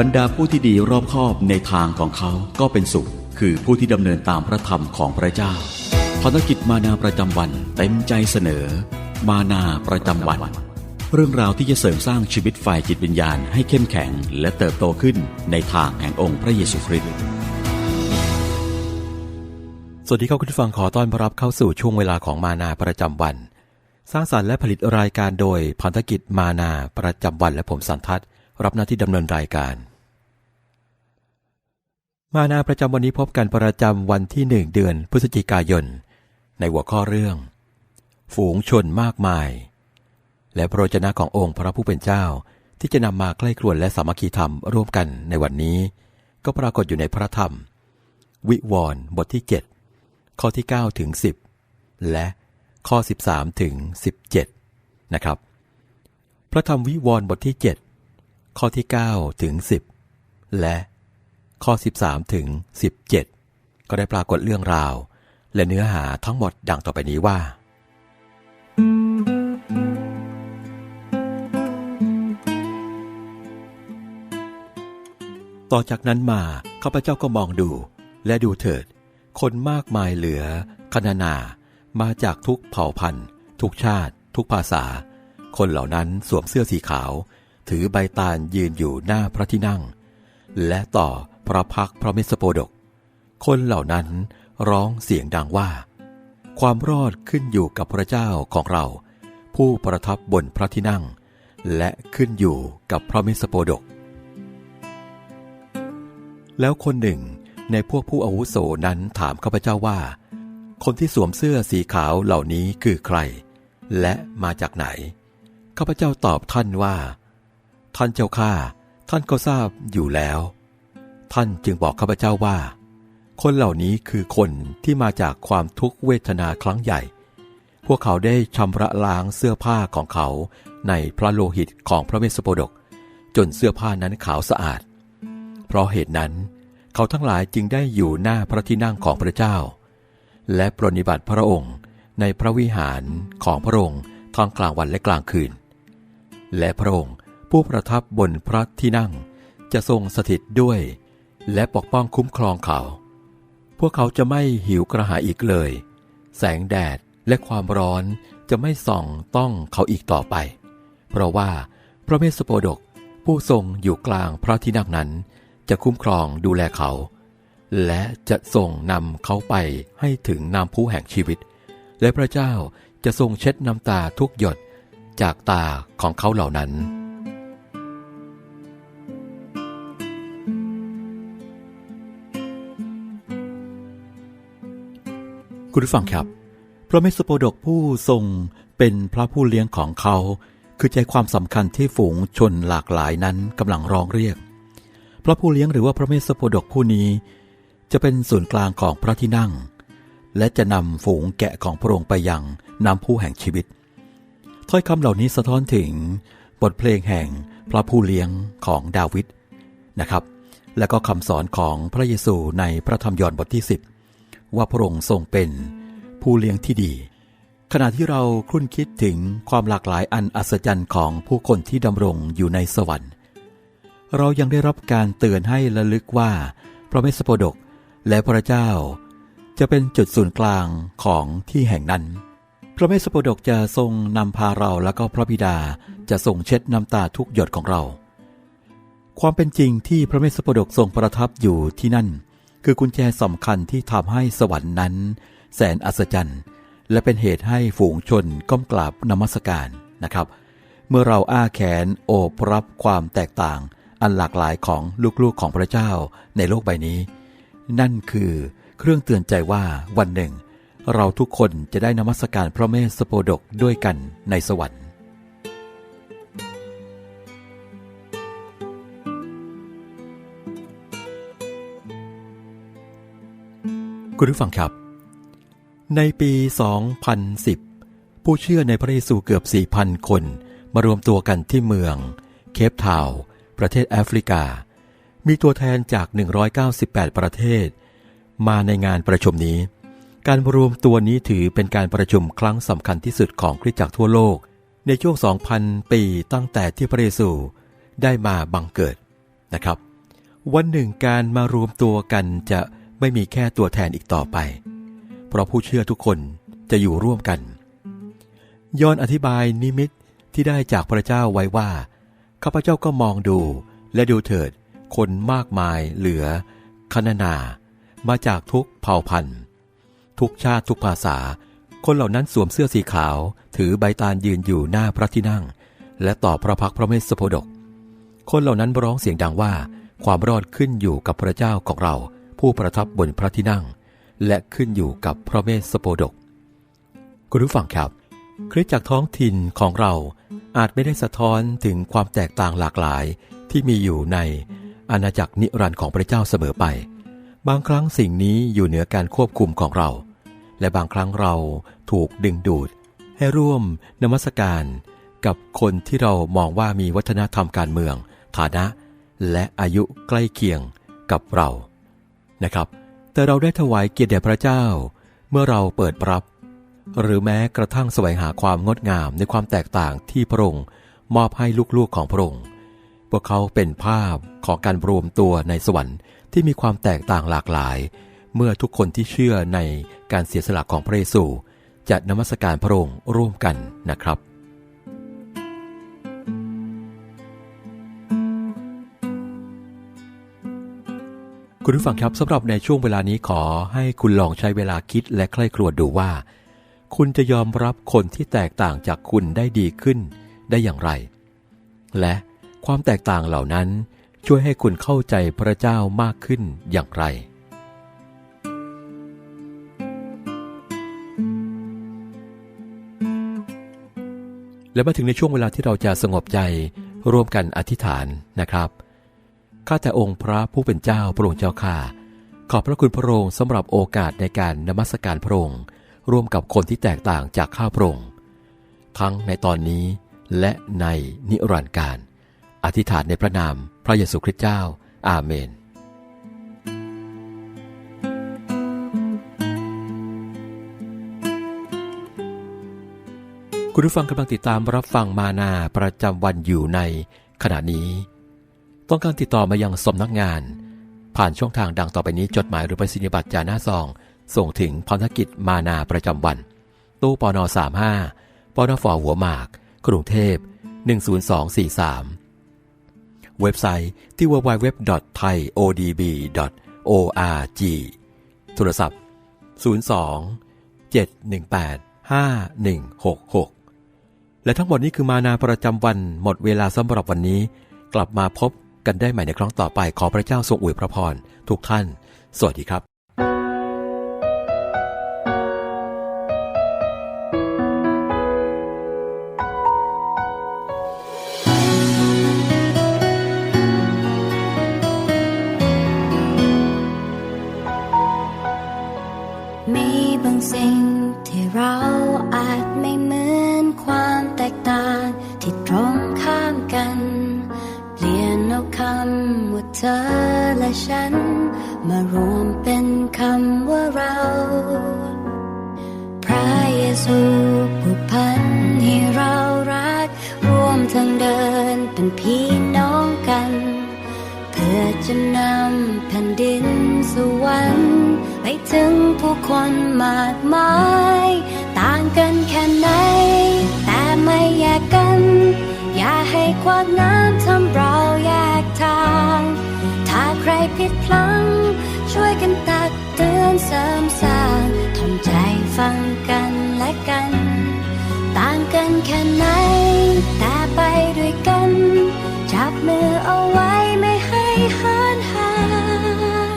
บรรดาผู้ที่ดีรอบคอบในทางของเขาก็เป็นสุข คือผู้ที่ดำเนินตามพระธรรมของพระเจ้าภารกิจมานาประจำวันเต็มใจเสนอ มานาประจำวัน เรื่องราวที่จะเสริมสร้างชีวิตฝ่ายจิตวิญญาณให้เข้มแข็งและเติบโตขึ้นในทางแห่งองค์พระเยซูคริสต์สวัสดีครับคุณผู้ฟังขอต้อนรับเข้าสู่ช่วงเวลาของมานาประจำวัน สร้างสารรค์และผลิตรายการโดยพันธกิจมานาประจำวันและผมสันทัศน์ รับหน้าที่ดำเนินรายการ มานาประจำวันนี้พบกันประจำวันที่หนึ่งเดือนพฤศจิกายน ในหัวข้อเรื่อง ฝูงชนมากมาย และพระจนะขององค์พระผู้เป็นเจ้าที่จะนำมาใกล้ครวนและสามัคคีธรรมร่วมกันในวันนี้ ก็ปรากฏอยู่ในพระธรรม วิวรณ์บทที่ 7 ข้อที่ 9 ถึง 10 และข้อ 13 ถึง 17 นะครับพระธรรมวิวรณ์บทที่7 ข้อที่ 9 ถึง 10 และข้อ 13 ถึง 17 ก็ได้ปรากฏเรื่องราว และเนื้อหาทั้งหมดดังต่อไปนี้ว่า ต่อจากนั้นมาข้าพเจ้าก็มองดู และดูเถิด คนมากมายเหลือคณนา มาจากทุกเผ่าพันธุ์ ทุกชาติ ทุกภาษา คนเหล่านั้นสวมเสื้อสีขาว ถือใบตาลยืนอยู่หน้าพระที่นั่ง และต่อพระพักพระเมสสโปดก คนเหล่านั้นร้องเสียงดังว่า ความรอดขึ้นอยู่กับพระเจ้าของเรา ผู้ประทับบนพระที่นั่ง และขึ้นอยู่กับพระเมสโปดก แล้วคนหนึ่งในพวกผู้อาวุโสนั้นถามข้าพเจ้าว่า คนที่สวมเสื้อสีขาวเหล่านี้คือใคร และมาจากไหนข้าพเจ้าตอบท่านว่า ท่านเจ้าข้าท่านก็ทราบอยู่แล้ว ท่านจึงบอกข้าพเจ้าว่า คนเหล่านี้คือคนที่มาจากความทุกขเวทนาครั้งใหญ่ พวกเขาได้ชำระล้างเสื้อผ้าของเขาในพระโลหิตของพระเมสสโปดก จนเสื้อผ้านั้นขาวสะอาด เพราะเหตุนั้น เขาทั้งหลายจึงได้อยู่หน้าพระที่นั่งของพระเจ้า และปรนนิบัติพระองค์ในพระวิหารของพระองค์ทั้งกลางวันและกลางคืน และพระองค์ ผู้ประทับบนพระที่นั่ง จะทรงสถิตด้วย และปกป้องคุ้มครองเขา พวกเขาจะไม่หิวกระหายอีกเลย แสงแดดและความร้อนจะไม่ส่องต้องเขาอีกต่อไป เพราะว่าพระเมสสโปดกผู้ทรงอยู่กลางพระที่นั่งนั้น จะคุ้มครองดูแลเขา และจะทรงนำเขาไปให้ถึงน้ำพุแห่งชีวิต และพระเจ้าจะทรงเช็ดน้ำตาทุกหยดจากตาของเขาเหล่านั้น คุณผู้ฟังครับ พระเมสสโปดกผู้ทรงเป็นพระผู้เลี้ยงของเขา คือใจความสำคัญที่ฝูงชนหลากหลายนั้นกำลังร้องเรียก พระผู้เลี้ยงหรือว่าพระเมสสโปดกผู้นี้ จะเป็นศูนย์กลางของพระที่นั่ง และจะนำฝูงแกะของพระองค์ไปยังน้ำผู้แห่งชีวิต ถ้อยคำเหล่านี้สะท้อนถึงบทเพลงแห่งพระผู้เลี้ยงของดาวิดนะครับ และก็คำสอนของพระเยซูในพระธรรมยอห์นบทที่ 10 ว่าพระองค์ทรงเป็นผู้เลี้ยงที่ดี ขณะที่เราครุ่นคิดถึงความหลากหลายอันอัศจรรย์ของผู้คนที่ดำรงอยู่ในสวรรค์ เรายังได้รับการเตือนให้ระลึกว่า พระเมสสโปดกและพระเจ้า จะเป็นจุดศูนย์กลางของที่แห่งนั้น พระเมสสโปดกจะทรงนำพาเราและก็พระบิดาจะทรงเช็ดน้ำตาทุกหยดของเรา ความเป็นจริงที่พระเมสสโปดกทรงประทับอยู่ที่นั่น คือกุญแจสำคัญที่ทำให้สวรรค์นั้น แสนอัศจรรย์ และเป็นเหตุให้ฝูงชนก้มกราบนมัสการนะครับ เมื่อเราอ้าแขนโอบรับความแตกต่าง อันหลากหลายของลูกๆของพระเจ้าในโลกใบนี้ นั่นคือเครื่องเตือนใจว่าวันหนึ่ง เราทุกคนจะได้นมัสการพระเมสสโปดกด้วยกันในสวรรค์ คุณผู้ฟังครับ ในปี 2010 ผู้เชื่อในพระเยซูเกือบ 4,000 คน มารวมตัวกันที่เมือง เคปทาวประเทศแอฟริกา มีตัวแทนจาก 198 ประเทศ มาในงานประชุมนี้ การรวมตัวนี้ถือเป็นการประชุมครั้งสำคัญที่สุดของคริสตจักรทั่วโลก ในช่วง 2,000 ปีตั้งแต่ที่พระเยซูได้มาบังเกิดนะครับ วันหนึ่งการมารวมตัวกันจะ ไม่มีแค่ตัวแทนอีกต่อไป เพราะผู้เชื่อทุกคนจะอยู่ร่วมกันย้อนอธิบายนิมิตที่ได้จากพระเจ้าไว้ว่า ข้าพเจ้าก็มองดูและดูเถิด คนมากมายเหลือคณนา มาจากทุกเผ่าพันธุ์ ทุกชาติทุกภาษา คนเหล่านั้นสวมเสื้อสีขาว ถือใบตาลยืนอยู่หน้าพระที่นั่ง และต่อพระพักตร์พระเมสสโพดก คนเหล่านั้นร้องเสียงดังว่า ความรอดขึ้นอยู่กับพระเจ้าของเรา ผู้ประทับบนพระที่นั่ง และขึ้นอยู่กับพระเมสสโพดก คุณผู้ฟังครับ คริสตจักท้องถิ่นของเราอาจไม่ได้สะท้อนถึงความแตกต่างหลากหลายที่มีอยู่ในอาณาจักรนิรันดร์ของพระเจ้าเสมอไป บางครั้งสิ่งนี้อยู่เหนือการควบคุมของเรา และบางครั้งเราถูกดึงดูด ให้ร่วมนมัสการกับคนที่เรามองว่ามีวัฒนธรรมการเมือง ฐานะ และอายุใกล้เคียงกับเรา นะครับ แต่เราได้ถวายเกียรติแด่พระเจ้า เมื่อเราเปิดรับ หรือแม้กระทั่งแสวงหาความงดงามในความแตกต่างที่พระองค์มอบให้ลูกๆของพระองค์ พวกเขาเป็นภาพของการรวมตัวในสวรรค์ที่มีความแตกต่างหลากหลาย เมื่อทุกคนที่เชื่อในการเสียสละของพระเยซูจะนมัสการพระองค์ร่วมกันนะครับ คุณผู้ฟังครับสำหรับในช่วงเวลานี้ขอให้คุณลองใช้เวลาคิดและใคร่ครวญดูว่า คุณจะยอมรับคนที่แตกต่างจากคุณได้ดีขึ้นได้อย่างไร และความแตกต่างเหล่านั้นช่วยให้คุณเข้าใจพระเจ้ามากขึ้นอย่างไร และมาถึงในช่วงเวลาที่เราจะสงบใจร่วมกันอธิษฐานนะครับ ข้าแต่องค์พระผู้เป็นเจ้าพระองค์เจ้าข้าขอบพระคุณพระองค์สำหรับโอกาสในการนมัสการพระองค์ร่วมกับคนที่แตกต่างจากข้าพระองค์ทั้งในตอนนี้และในนิรันดร์การ อธิษฐานในพระนามพระเยซูคริสต์เจ้า อาเมน คุณผู้ฟังกำลังติดตามรับฟังมานาประจำวันอยู่ในขณะนี้ ต้องการติดต่อมายังสำนักงาน ผ่านช่องทางดังต่อไปนี้จดหมายหรือไปรษณียบัตรจาหน้าซอง ส่งถึงพันธกิจมานาประจำวัน ตู้ปน35ปนฟหัวหมาก กรุงเทพ 10243 เว็บไซต์ที่ www.thaiodb.org โทรศัพท์ 02 718 5166 และทั้งหมดนี้คือมานาประจำวันหมดเวลาสำหรับวันนี้ กลับมาพบ กันได้ใหม่ในครั้งต่อไปขอพระเจ้าทรงอวยพระพรทุกท่าน สวัสดีครับ มารวมเป็นคำว่าเรา พระเยซูผู้พันให้เรารัก ร่วมทางเดินเป็นพี่น้องกัน เพื่อจะนำแผ่นดินสวรรค์ไปถึงผู้คนมากมาย ต่างกันแค่ไหน แต่ไม่แยกกัน อย่าให้ความน้ำทำเราแยกทาง ถ้าใครผิดพลั้งช่ แค่ไหน แต่ไปด้วยกัน จับมือเอาไว้ไม่ให้หินห่าง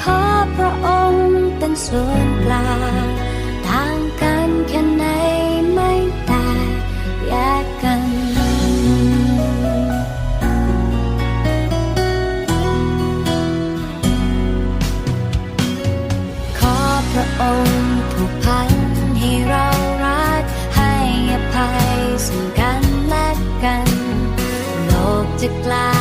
ขอพระองค์เป็นส่วนกลาง ลก